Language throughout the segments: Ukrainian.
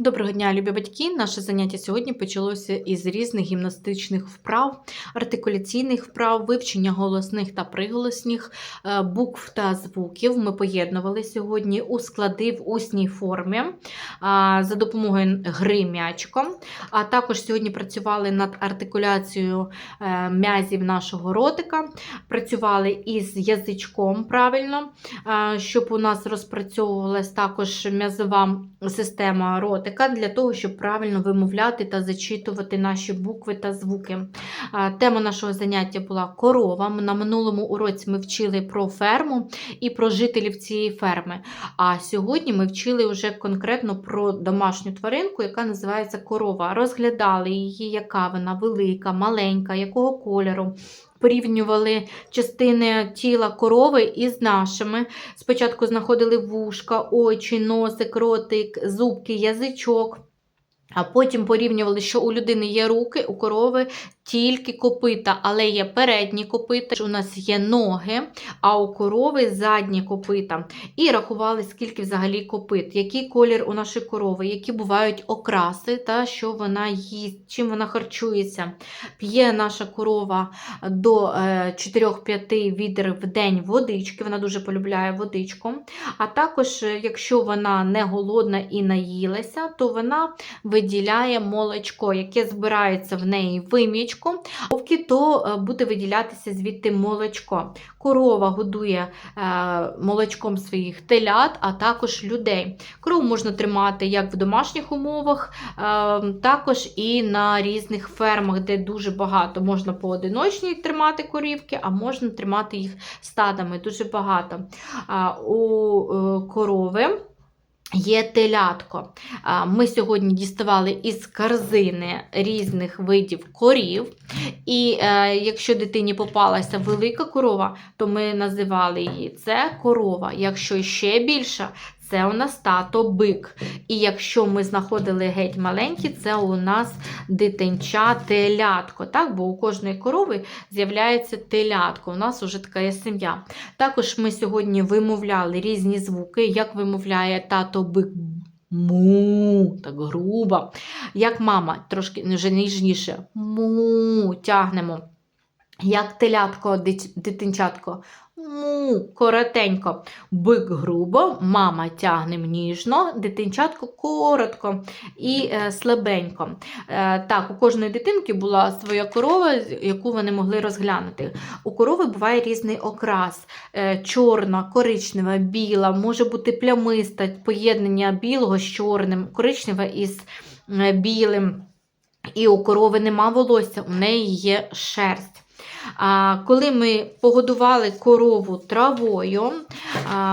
Доброго дня, любі батьки! Наше заняття сьогодні почалося із різних гімнастичних вправ, артикуляційних вправ, вивчення голосних та приголосних е, букв та звуків. Ми поєднували сьогодні у склади в усній формі за допомогою гри м'ячиком. А також сьогодні працювали над артикуляцією е, м'язів нашого ротика, працювали із язичком правильно, щоб у нас розпрацьовувалась також м'язова система ротика для того, щоб правильно вимовляти та зачитувати наші букви та звуки. Тема нашого заняття була корова. На минулому уроці ми вчили про ферму і про жителів цієї ферми. А сьогодні ми вчили вже конкретно про домашню тваринку, яка називається корова. Розглядали її, яка вона велика, маленька, якого кольору. Порівнювали частини тіла корови із нашими. Спочатку знаходили вушка, очі, носик, ротик, зубки, язичок. А потім порівнювали, що у людини є руки, у корови тільки копита, але є передні копита, у нас є ноги, а у корови задні копита. І рахували, скільки взагалі копит, який колір у нашої корови, які бувають окраси, та що вона їсть, чим вона харчується. П'є наша корова до 4-5 відер в день водички, вона дуже полюбляє водичку. А також, е, якщо вона не голодна і наїлася, то вона виділяє молочко, яке збирається в неї вимічку, вовки, то е, буде виділятися звідти молочко. Корова годує е, молочком своїх телят, а також людей. Корову можна тримати як в домашніх умовах, е, також і на різних фермах, де дуже багато. Можна поодиночні тримати корівки, а можна тримати їх стадами дуже багато. У корови. Є телятко. Ми сьогодні діставали із корзини різних видів корів. І е, якщо дитині попалася велика корова, то ми називали її це корова. Якщо ще більша, це у нас тато бик. І якщо ми знаходили геть маленькі, це у нас дитинча телятко. Так? Бо у кожної корови з'являється телятко. У нас вже така сім'я. Також ми сьогодні вимовляли різні звуки, як вимовляє тато бик. Му, так грубо. Як мама, трошки ніжніше. Му, тягнемо. Як телятко, дитинчатко. Му, коротенько. Бик грубо, мама тягне ніжно, дитинчатко коротко і е, слабенько. Е, так, у кожної дитинки була своя корова, яку вони могли розглянути. У корови буває різний окрас: е, чорна, коричнева, біла, може бути плямиста, поєднання білого з чорним, коричнева із е, білим. І у корови нема волосся, у неї є шерсть. Коли ми погодували корову травою,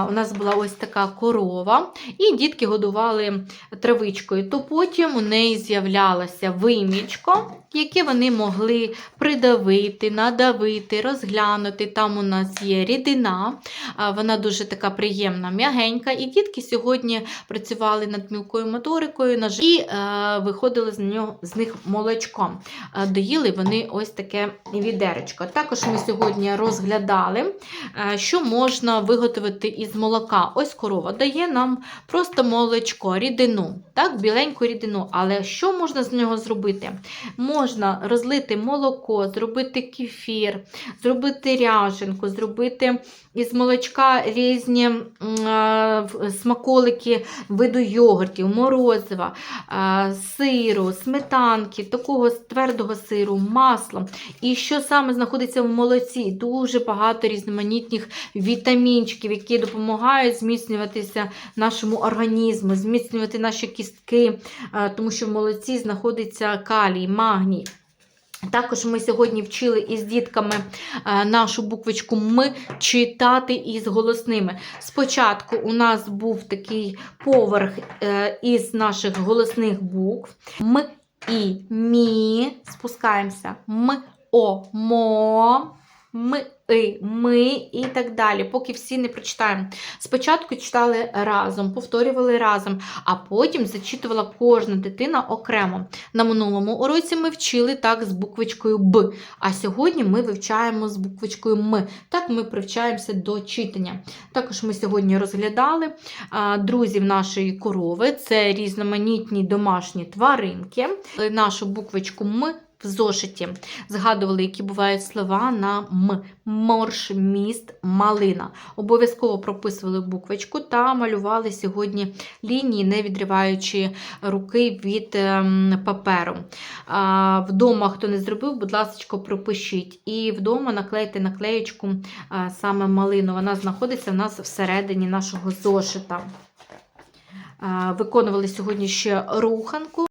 у нас була ось така корова, і дітки годували травичкою, то потім у неї з'являлося вимічко, яке вони могли придавити, надавити, розглянути. Там у нас є рідина, вона дуже така приємна, м'ягенька. І дітки сьогодні працювали над мілкою моторикою і виходили з, нього, з них молочком. Доїли вони ось таке відеречко. Також ми сьогодні розглядали, е, що можна виготовити із молока. Ось корова дає нам просто молочко, рідину, так, біленьку рідину. Але що можна з нього зробити? Можна розлити молоко, зробити кефір, зробити ряженку, зробити із молочка різні е, смаколики виду йогуртів, морозива, е, сиру, сметанки, такого твердого сиру, маслом. І що саме знаходиться в молоці? Дуже багато різноманітних вітамінчиків, які допомагають зміцнюватися нашому організму, зміцнювати наші кістки, е, тому що в молоці знаходиться калій, магній. Також ми сьогодні вчили із дітками е, нашу буквочку М читати із голосними. Спочатку у нас був такий поверх е, із наших голосних букв. М, І, Мі. Спускаємося. М, О, Мо. М, и, ми і так далі, поки всі не прочитаємо. Спочатку читали разом, повторювали разом, а потім зачитувала кожна дитина окремо. На минулому уроці ми вчили так з буквочкою Б, а сьогодні ми вивчаємо з буквочкою М. Так ми привчаємося до читання. Також ми сьогодні розглядали друзів нашої корови, це різноманітні домашні тваринки. Нашу буквочку М в зошиті. Згадували, які бувають слова на М. Морж, міст, малина. Обов'язково прописували буквочку та малювали сьогодні лінії, не відриваючи руки від ем, паперу. Вдома, хто не зробив, будь ласка, пропишіть. І вдома наклейте наклеєчку саме малину. Вона знаходиться в нас всередині нашого зошита. Виконували сьогодні ще руханку.